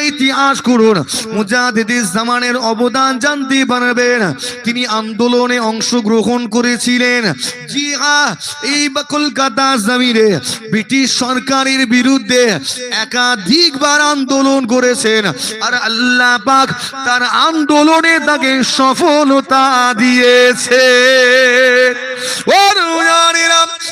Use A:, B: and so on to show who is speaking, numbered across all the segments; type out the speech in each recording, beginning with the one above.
A: ইতিহাস করুন। মুজাহিদি জামানের অবদান জানতে পারবেন। তিনি আন্দোলনে অংশগ্রহণ করেছিলেন। জি এই কলকাতা ব্রিটিশ সরকারের বিরুদ্ধে একাধিকবার আন্দোলন করেছেন। আর আল্লাহ পাক তার আন্দোলনে তাকে সফলতা দিয়েছে।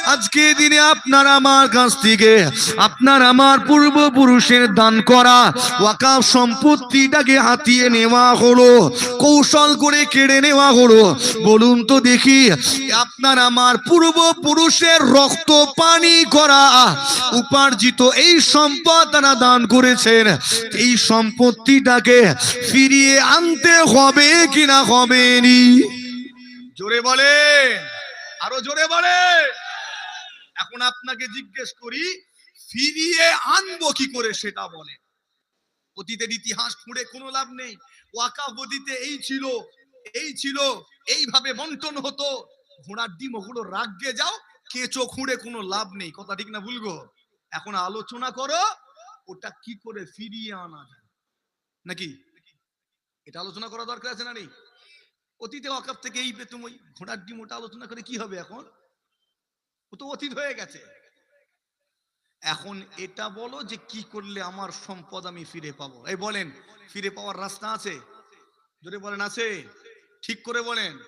A: আজকে দিনে আপনার আমার কাছ থেকে, আপনার আমার পূর্বপুরুষের দান করা ওয়াকাফ সম্পত্তিটাকে হাতিয়ে নেওয়া হলো, কৌশল করে কেড়ে নেওয়া হলো। বলুন তো দেখি, আপনার আমার পূর্বপুরুষের রক্ত পানি করা উপার্জিত এই সম্পদ তারা দান করেছেন। এই সম্পত্তিটাকে ফিরিয়ে আনতে হবে কিনা হবে নি? জোরে বলে আরও জোরে বলে এখন আপনাকে জিজ্ঞেস করি, ফিরিয়ে আনব কি করে সেটা বলে অতীতের ইতিহাস খুঁড়ে কোনো লাভ নেই। ওয়াকাফ অতীতে এই ছিল এই ছিল, এইভাবে বন্টন হতো। ঘোড়ার ডিম ওগুলো রাগগে যাও, কেঁচো খুঁড়ে কোনো লাভ নেই। কথা ঠিক না ভুলগো এখন আলোচনা করো, ওটা কি করে ফিরিয়ে আনা যায়? নাকি? এটা আলোচনা করা দরকার আছে না নেই? অতীতে ওয়াকাফ থেকে এই পেতুম ওই ঘোড়ার ডিম ওটা আলোচনা করে কি হবে এখন? ও তো অতীত হয়ে গেছে। এখন এটা বলো যে কি করলে আমার সম্পদ আমি ফিরে পাবো? এই বলেন, ফিরে পাওয়ার রাস্তা আছে? জোরে বলেন, আছে। ঠিক করে বলেন।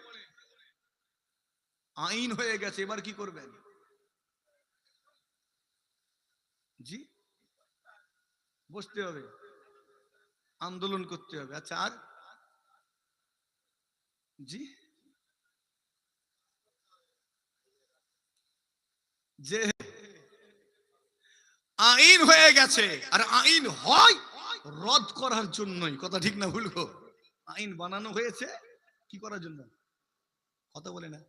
A: আইন হয়ে গেছে, এবার কি করবেন? জি? বসতে হবে। আন্দোলন করতে হবে। আচ্ছা আর? জি? যে হয়ে গেছে। আর আইন হয়, রদ করার জন্যই। কথা ঠিক না ভুলবো আইন বানানো হয়েছে, কি করার জন্য? কথা বলে না।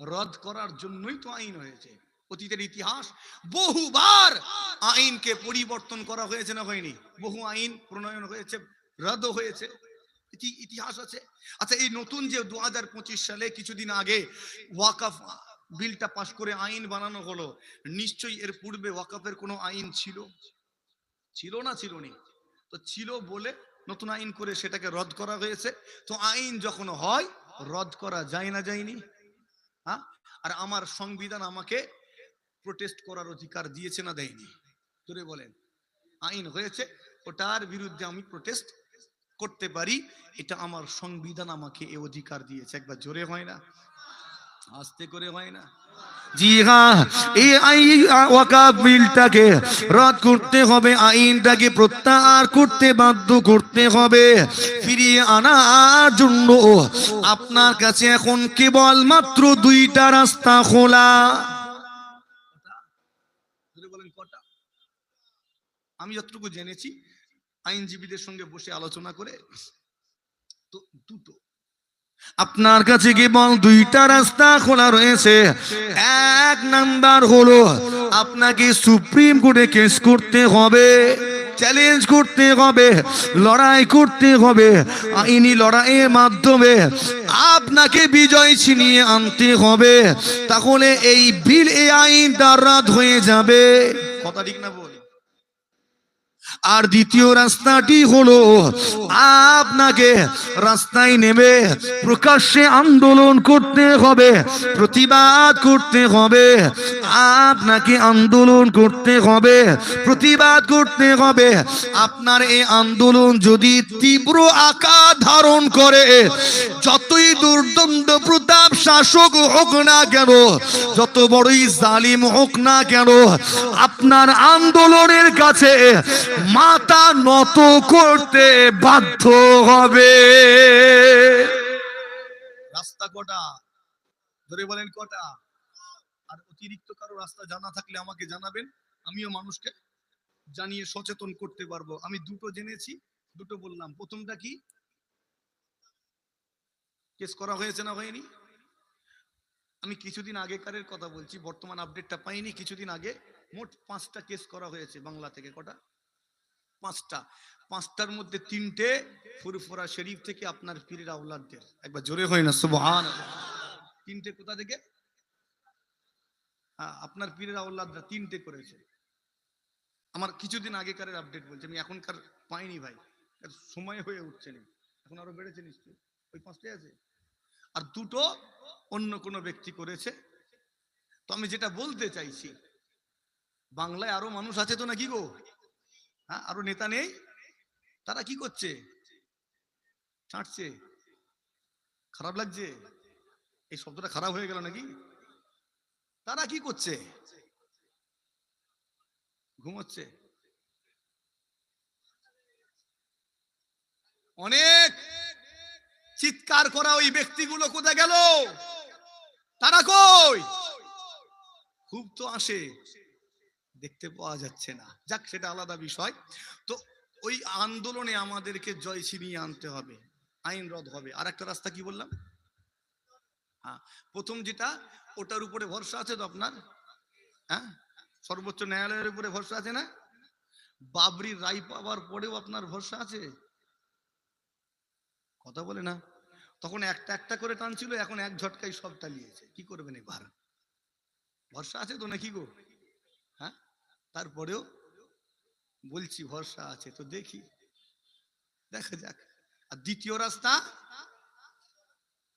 A: রদ করার জন্যই তো আইন হয়েছে। অতীতের ইতিহাস, বহুবার আইনকে পরিবর্তন করা হয়েছে না হয়নি। বহু আইন প্রণয়ন হয়েছে রদ হয়েছে। ইতিহাস আছে। আচ্ছা এই নতুন যে দু হাজার পঁচিশ সালে কিছুদিন আগে ওয়াকাফ বিলটা পাশ করে আইন বানানো হলো। নিশ্চয়ই এর পূর্বে ওয়াকাফের কোনো আইন ছিল? ছিল না, ছিল নি। তো ছিল বলে নতুন আইন করে সেটাকে রদ করা হয়েছে। তো আইন যখন হয়, রদ করা যায় না যায়নি। হ্যাঁ? আর আমার সংবিধান আমাকে প্রোটেস্ট করার অধিকার দিয়েছে না দেয়নি। জোরে বলেন। আইন হয়েছে, ওটার বিরুদ্ধে আমি প্রোটেস্ট করতে পারি। এটা আমার সংবিধান আমাকে এ অধিকার দিয়েছে। একবার জোরে হয় না। আস্তে করে হয় না। জি হ্যাঁ এই আইন বিলটাকে রদ করতে হবে, আইনটাকে প্রত্যাহার করতে বাধ্য করতে হবে, ফিরিয়ে আনার জন্য। আপনার কাছে এখন কেবল মাত্র দুইটা রাস্তা খোলা। আমি যতটুকু জেনেছি, আইনজীবীদের সঙ্গে বসে আলোচনা করে, তো দুটো। আপনার কাছে কেবল দুইটা রাস্তা খোলা রয়েছে। এক নাম্বার হলো, আপনাকে সুপ্রিম কোর্টে কেস করতে হবে চ্যালেঞ্জ করতে হবে, লড়াই করতে হবে। আইনি লড়াইয়ের মাধ্যমে আপনাকে বিজয় ছিনিয়ে আনতে হবে। তাহলে এই বিল এই আইন তার রাত হয়ে যাবে। কথা ঠিক না আর দ্বিতীয় রাস্তাটি হলো আপনাকে রাস্তায় নেমে প্রকাশ্যে আন্দোলন করতে হবে প্রতিবাদ করতে হবে। আপনাকে আন্দোলন করতে হবে? প্রতিবাদ করতে হবে। আপনার এই আন্দোলন যদি তীব্র আকার ধারণ করে, যতই দুর্দণ্ড প্রতাপ শাসক হোক না কেন, যত বড়ই জালিম হোক না কেন, আপনার আন্দোলনের কাছে মাথা নত করতে বাধ্য হবে। রাস্তা কটা? ধরে বলেন কটা? আর অতিরিক্ত কারও রাস্তা জানা থাকলে আমাকে জানাবেন। আমিও মানুষকে জানিয়ে সচেতন করতে পারব। আমি দুটো জেনেছি, দুটো বললাম। প্রথমটা কি? কেস করা হয়েছে না হয়নি? আমি কিছুদিন আগেকারের কথা বলছি, বর্তমান আপডেটটা পাইনি। কিছুদিন আগে মোট পাঁচটা কেস করা হয়েছে বাংলা থেকে, কটা? পাঁচটা। পাঁচটার মধ্যে তিনটে ফুরফুরা শরীফ থেকে আপনার পীরের আউলাদদের একবার জোরে হয় না সুবহান তিনটে কোথা থেকে? হ্যাঁ, আপনার পীরের আউলাদরা তিনটে করেছে। আমার কিছুদিন আগেকারের আপডেট বলছে আমি এখনকার পাইনি ভাই। সময় হয়ে উঠছে না। এখন আরও বেড়েছে নিশ্চয়ই। ওই পাঁচটাই আছে। আর দুটো অন্য কোনো ব্যক্তি করেছে। তো আমি যেটা বলতে চাইছি বাংলায় আরও মানুষ আছে তো নাকি গো? হ্যাঁ আরও নেতা নেই? তারা কি করছে? ছাঁটছে খারাপ লাগছে? এই শব্দটা খারাপ হয়ে গেল নাকি? তারা কি করছে? ঘুমোচ্ছে। অনেক চিৎকার করা ওই ব্যক্তিগুলো কোথায় গেল? তারা কই? খুব তো আসে, দেখতে পাওয়া যাচ্ছে না। যাক, সেটা আলাদা বিষয়। তো ওই আন্দোলনে আমাদেরকে জয় ছিনিয়ে আনতে হবে আইন রদ হবে। আর একটা রাস্তা কি বললাম? হ্যাঁ প্রথম যেটা, ওটার উপরে ভরসা আছে তো আপনার? হ্যাঁ সর্বোচ্চ ন্যায়ালয়ের উপরে ভরসা আছে না? বাবরি রায় পাওয়ার পরেও আপনার ভরসা আছে? কথা বলে না। তখন একটা একটা করে টানছিল এখন এক ঝটকায় সব টালিয়েছে কি করবেন এবার? ভরসা আছে তো নাকি গো? হ্যাঁ তারপরেও বলছি ভরসা আছে তো দেখি। দেখা যাক। আর দ্বিতীয় রাস্তা,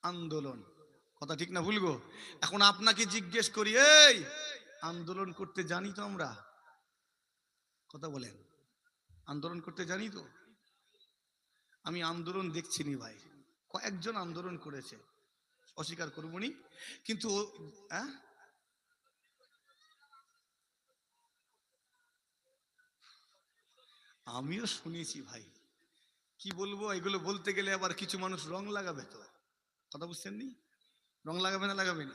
A: আন্দোলন। কথা ঠিক না ভুলগো এখন আপনাকে জিজ্ঞেস করি, এই আন্দোলন করতে জানি তো আমরা? কথা বলেন। আন্দোলন করতে জানি তো? আমি আন্দোলন দেখছি নি ভাই। কয়েকজন আন্দোলন করেছে। অস্বীকার করবনি কিন্তু আমিও শুনেছি ভাই। কি বলব? এগুলো বলতে গেলে আবার কিছু মানুষ রং লাগাবে তো। কথা বুঝছেন নি? রং লাগাবে না লাগাবে না?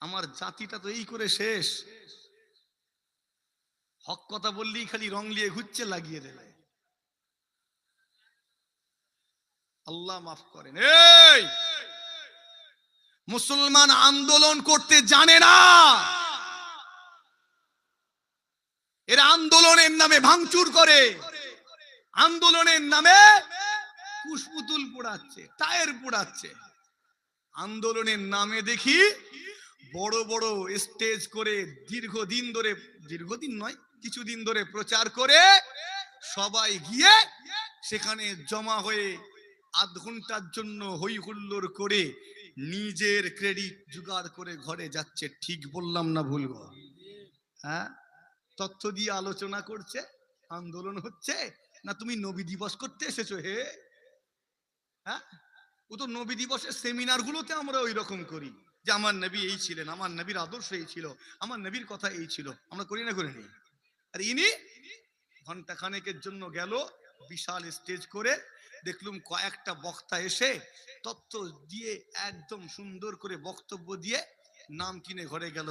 A: আমার জাতিটা তো এই করে শেষ। হক কথা বললেই খালি রং নিয়ে ঘুরছে লাগিয়ে দেবে। আল্লাহ মাফ করেন। এই! মুসলমান আন্দোলন করতে জানে না। এরা আন্দোলনের নামে ভাঙচুর করে। আন্দোলনের নামে কুশপুতুল পোড়াচ্ছে, টায়ার পোড়াচ্ছে। আন্দোলনের নামে দেখি বড় বড় স্টেজ করে দীর্ঘদিন ধরে, দীর্ঘদিন নয়, কিছুদিন ধরে প্রচার করে সবাই গিয়ে সেখানে জমা হয়ে আধ ঘণ্টার জন্য হই হুল্লোড় করে নিজের ক্রেডিট জোগাড় করে ঘরে যাচ্ছে। ঠিক বললাম না ভুলবো হ্যাঁ? তথ্য দিয়ে আলোচনা করছে, আন্দোলন হচ্ছে, না তুমি নবী দিবস করতে এসেছ হে? হ্যাঁ? ও তো নবী দিবসের সেমিনার গুলোতে আমরা ওই রকম করি যে আমার নবী এই ছিলেন, আমার নবীর আদর্শ এই ছিল, আমার নবীর কথা এই ছিল। আমরা করি না করিনি আর ইনি ঘণ্টা খানেকের জন্য গেল, বিশাল স্টেজ করে দেখলুম কয়েকটা বক্তা এসে তত্ত্ব দিয়ে একদম সুন্দর করে বক্তব্য দিয়ে নাম কিনে ঘরে গেল।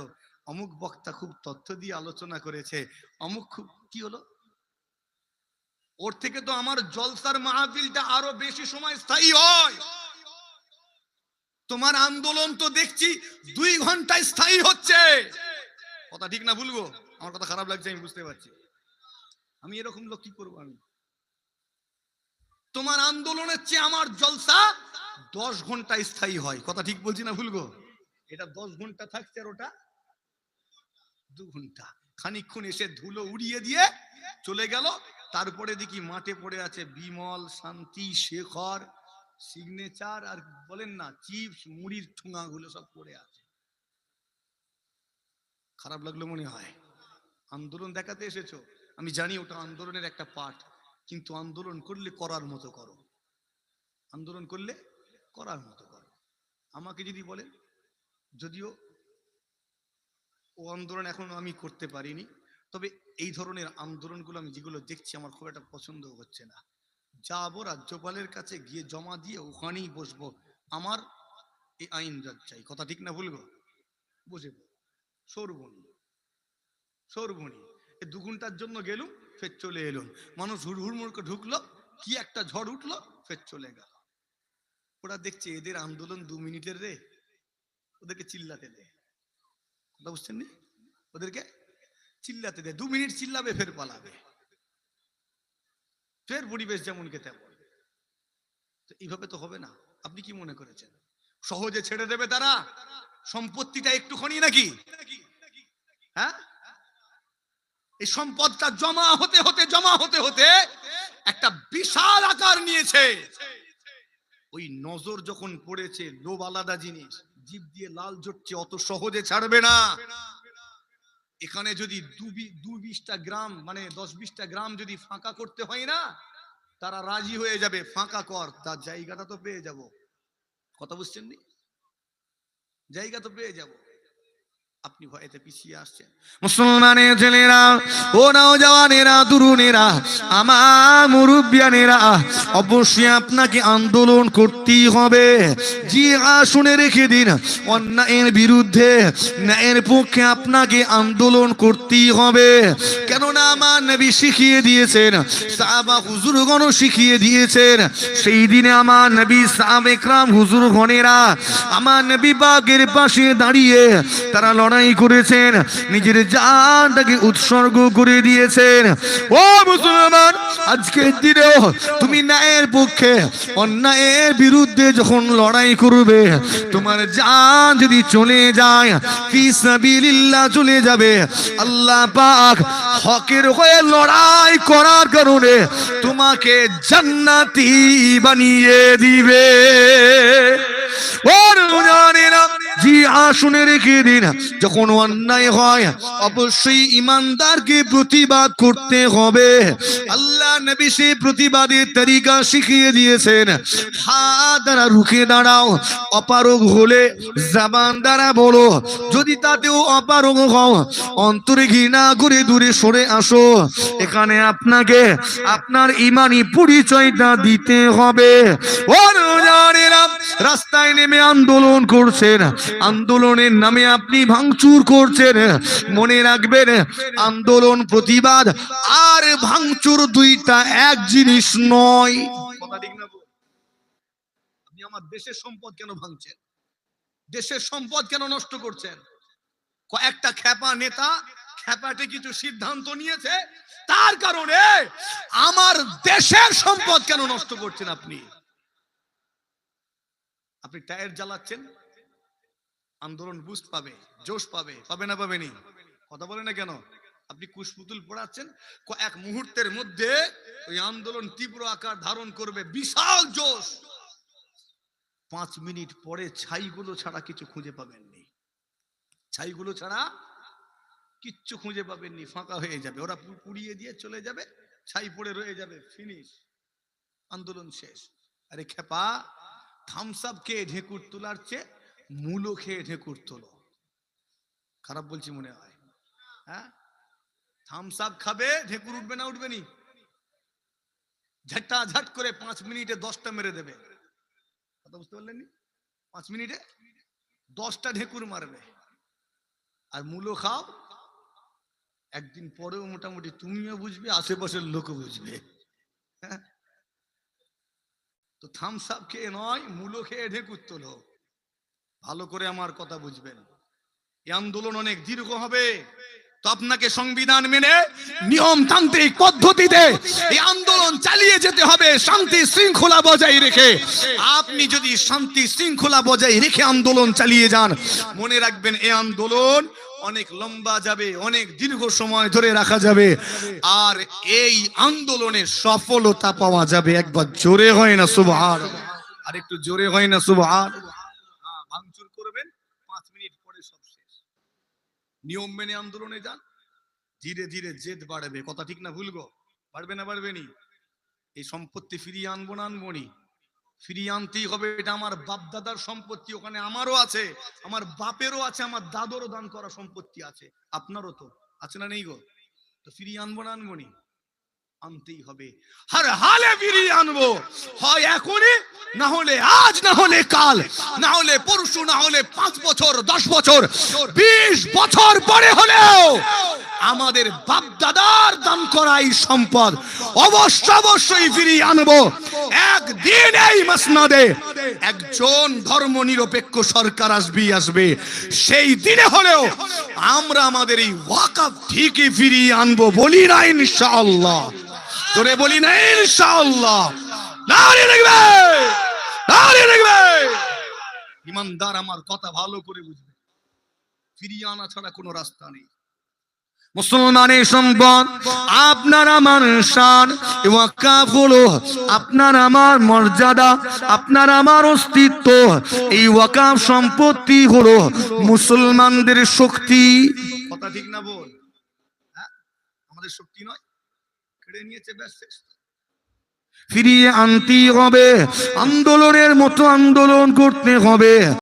A: অমুক বক্তা খুব তথ্য দিয়ে আলোচনা করেছে। অমুক খুব, কি হলো? ওর থেকে তো আমার জলসার মাহফিলটা আরও বেশি সময় স্থায়ী হয়। তোমার আন্দোলন তো দেখছি দুই ঘন্টায় স্থায়ী হচ্ছে। কথা ঠিক না ভুলবো? আমার কথা খারাপ লাগছে, আমি বুঝতে পারছি। আমি এরকম লোক কি করব আমি? তোমার আন্দোলনের চেয়ে আমার জলসা দশ ঘণ্টা স্থায়ী হয়। কথা ঠিক বলছি না ভুলবো? এটা দশ ঘণ্টা থাকছে আর ওটা দু ঘণ্টা। খানিকক্ষণ এসে ধুলো উড়িয়ে দিয়ে চলে গেল। তারপরে দেখি মাঠে পড়ে আছে বিমল, শান্তি, শেখর। সিগনেচার আর বলেন না চিপস মুড়ির ঠুঙা গুলো সব পড়ে আছে। খারাপ লাগল মনে হয়। আন্দোলন দেখাতে এসেছ। আমি জানি ওটা আন্দোলনের একটা পার্ট কিন্তু আন্দোলন করলে করার মতো করো। আন্দোলন করলে করার মতো করো। আমাকে যদি বলেন, যদিও ও আন্দোলন এখন আমি করতে পারিনি, তবে এই ধরনের আন্দোলনগুলো আমি যেগুলো দেখছি, আমার খুব একটা পছন্দ হচ্ছে না। যাব রাজ্যপালের কাছে গিয়ে জমা দিয়ে ওখানেই বসবো। আমার এই আইন চাই কথা ঠিক না ভুলবো? বুঝে সৌরবনি সৌরবনি দু ঘণ্টার জন্য গেলুম, ফের চলে এলুম। মানুষ হুড়হুড় করে ঢুকলো, কি একটা ঝড় উঠল, ফের চলে গেল। ওরা দেখছে এদের আন্দোলন দু মিনিটের রে। ওদেরকে চিল্লাতে দে। কথা বুঝছেন ওদেরকে চিল্লাতে দে। দু মিনিট চিল্লাবে, ফের পালাবে। ফের পরিবেশ যেমনকে তেমন। এইভাবে তো হবে না। আপনি কি মনে করেছেন? সহজে ছেড়ে দেবে তারা? সম্পত্তিটা একটুখানি নাকি? হ্যাঁ? এই সম্পদটা জমা হতে হতে, জমা হতে হতে একটা বিশাল আকার নিয়েছে। ওই নজর যখন পড়েছে লোভ আলাদা জিনিস জীব দিয়ে লাল জটছে অত সহজে ছাড়বে না। এখানে যদি দু বিশটা গ্রাম মানে দশ বিশটা গ্রাম যদি ফাঁকা করতে হয় না, তারা রাজি হয়ে যাবে, ফাঁকা কর। তার জায়গাটা তো পেয়ে যাব। কথা বুঝছেন নি? জায়গা তো পেয়ে যাব। আপনি ভয়েতে পিছিয়ে আসছেন। মুসলমানের ছেলেরা ও নওজওয়ানেরা তরুণেরা, আমার মুরব্বিয়ানেরা, অবশ্যই আপনাকে আন্দোলন করতেই হবে। জি শুনে রেখে দিন, অন্যায়ের বিরুদ্ধে ন্যায়ের পক্ষে আপনাকে আন্দোলন করতেই হবে। কেননা আমার নবী শিখিয়ে দিয়েছেন, সাহাবা হুজুরগণ শিখিয়ে দিয়েছেন, সেই দিনে আমার নবী সাহাব একরাম হুজুরগণেরা আমার নবী বাগের পাশে দাঁড়িয়ে তারা লড়াই করেছেন, নিজের জানটাকে উৎসর্গ করে দিয়েছেন। ও মুসলমান, আজকের দিনেও তুমি ন্যায়ের পক্ষে, অন্যায়ের বিরুদ্ধে যখন লড়াই করবে, তোমার জান যদি চলে যায় ফিসাবিলিল্লাহ চলে যাবে। আল্লাহ পাক হকের হয়ে লড়াই করার কারণে তোমাকে জান্নাতি বানিয়ে দিবে। ওর জি আসনে রেখে দিন। যখন অন্যায় হয়, অবশ্যই ইমানদারকে প্রতিবাদ করতে হবে। আল্লাহ নবী সে প্রতিবাদের তরিকা শিখিয়ে দিয়েছেন। হাত দ্বারা রুখে দাঁড়াও, অপারগ হলে জাবান দ্বারা বলো। যদি তাতেও অপারগ হও, অন্তরে ঘৃণা করে দূরে সরে আসো। এখানে আপনাকে আপনার ইমানি পরিচয়টা দিতে হবে। রাস্তায় নেমে আন্দোলন করছেন। আন্দোলনের নামে আপনি ভাঙচুর করছেন। মনে রাখবেন, আন্দোলন প্রতিবাদ আর ভাঙচুর দুইটা এক জিনিস নয়। দেশের সম্পদ কেন ভাঙছেন? দেশের সম্পদ কেন নষ্ট করছেন? কয়েকটা খ্যাপা নেতা খ্যাপাটে কিছু সিদ্ধান্ত নিয়েছে, তার কারণে আমার দেশের সম্পদ কেন নষ্ট করছেন আপনি? আপনি টায়ার জ্বালাচ্ছেন? আন্দোলন বুস্ট পাবে, জোশ পাবে পাবে না পাবেনি কথা বলে না কেন? আপনি কুশপুতুল পড়াচ্ছেন এক মুহূর্তের মধ্যে ওই আন্দোলন তীব্র আকার ধারণ করবে, বিশাল জোশ। পাঁচ মিনিট পরে ছাইগুলো ছাড়া কিছু খুঁজে পাবেননি ছাইগুলো ছাড়া কিচ্ছু খুঁজে পাবেননি ফাঁকা হয়ে যাবে। ওরা পুড়িয়ে দিয়ে চলে যাবে, ছাই পড়ে রয়ে যাবে ফিনিশ আন্দোলন শেষ। আরে খেপা থামস আপ খেয়ে ঢেকুর তোলার চেয়ে মূলো খেয়ে ঢেকুর তোলো। খারাপ বলছি মনে হয়। হ্যাঁ? থামস আপ খাবে, ঢেকুর উঠবে না উঠবে নি? ঝাট্টা ঝাট করে পাঁচ মিনিটে দশটা মেরে দেবে। কথা বুঝতে পারলেন? পাঁচ মিনিটে দশটা ঢেকুর মারবে। আর মূলো খাও, একদিন পরেও মোটামুটি তুমিও বুঝবে, আশেপাশের লোকও বুঝবে। হ্যাঁ? তো থামস আপ খেয়ে নয়, মূলো খেয়ে ঢেকুর তোলো। ভালো করে আমার কথা বুঝবেন। এই আন্দোলন অনেক দীর্ঘ হবে, তো আপনাকে সংবিধান মেনে নিয়মতান্ত্রিক পদ্ধতিতে এই আন্দোলন চালিয়ে যেতে হবে, শান্তি শৃঙ্খলা বজায় রেখে। আপনি যদি শান্তি শৃঙ্খলা বজায় রেখে আন্দোলন চালিয়ে যান, মনে রাখবেন এই আন্দোলন অনেক লম্বা যাবে, অনেক দীর্ঘ সময় ধরে রাখা যাবে, আর এই আন্দোলনে সফলতা পাওয়া যাবে একবার জোরে হয় না, সুবহান আর একটু জোরে হয় না, সুবহান হ্যাঁ, ভাঙচুর করবেন পাঁচ মিনিট পরে সব শেষ নিয়ম মেনে আন্দোলনে যান। ধীরে ধীরে জেদ বাড়বে। কথা ঠিক না ভুলগো বাড়বে না বাড়বে নি? এই সম্পত্তি ফিরিয়ে আনব না আনব নি? ফিরিয়ে আনতেই হবে, এটা আমার বাপ দাদার সম্পত্তি, ওখানে আমারও আছে, আমার বাপেরও আছে, আমার দাদরও দান করা সম্পত্তি আছে। আপনারও তো, আছে না নেই গো? তো ফিরিয়ে আনব না আনব নি? আনতেই হবে। হর হালে ফিরিয়ে আনব। হয় এখনই, না হলে আজ, না হলে কাল, না হলে পরশু, না হলে পাঁচ বছর, দশ বছর, বিশ বছর পরে হলেও আমাদের বাপ দাদার দান করা এই সম্পদ। অবশ্য অবশ্যই ফিরিয়ে আনব। একদিন এই মাসনাদে একজন ধর্ম নিরপেক্ষ সরকার আসবেই আসবে। সেই দিনে হলেও আমরা আমাদের এই ওয়াকাফ ঠিকই ফিরিয়ে আনব বলি না ইনশাআল্লাহ। তোরে বলি না, ইনশাআল্লাহ। নারী রাখবে নারী রাখবে ইমানদার আমার কথা ভালো করে বুঝবে। ফিরিয়ে আনা ছাড়া কোনো রাস্তা নেই। মুসলমানের সম্পদ, আপনার আমার শান ওয়াকাফ হলো আপনার আমার মর্যাদা, আপনার আমার অস্তিত্ব, এই ওয়াকাফ সম্পত্তি হলো মুসলমানদের শক্তি। কথা ঠিক না বল? হ্যাঁ? আমাদের শক্তি নয়? কেড়ে নিয়েছে ব্যাস শেষ। ফিরিয়ে আনতেই হবে আন্দোলনের মতো আন্দোলন করতে হবে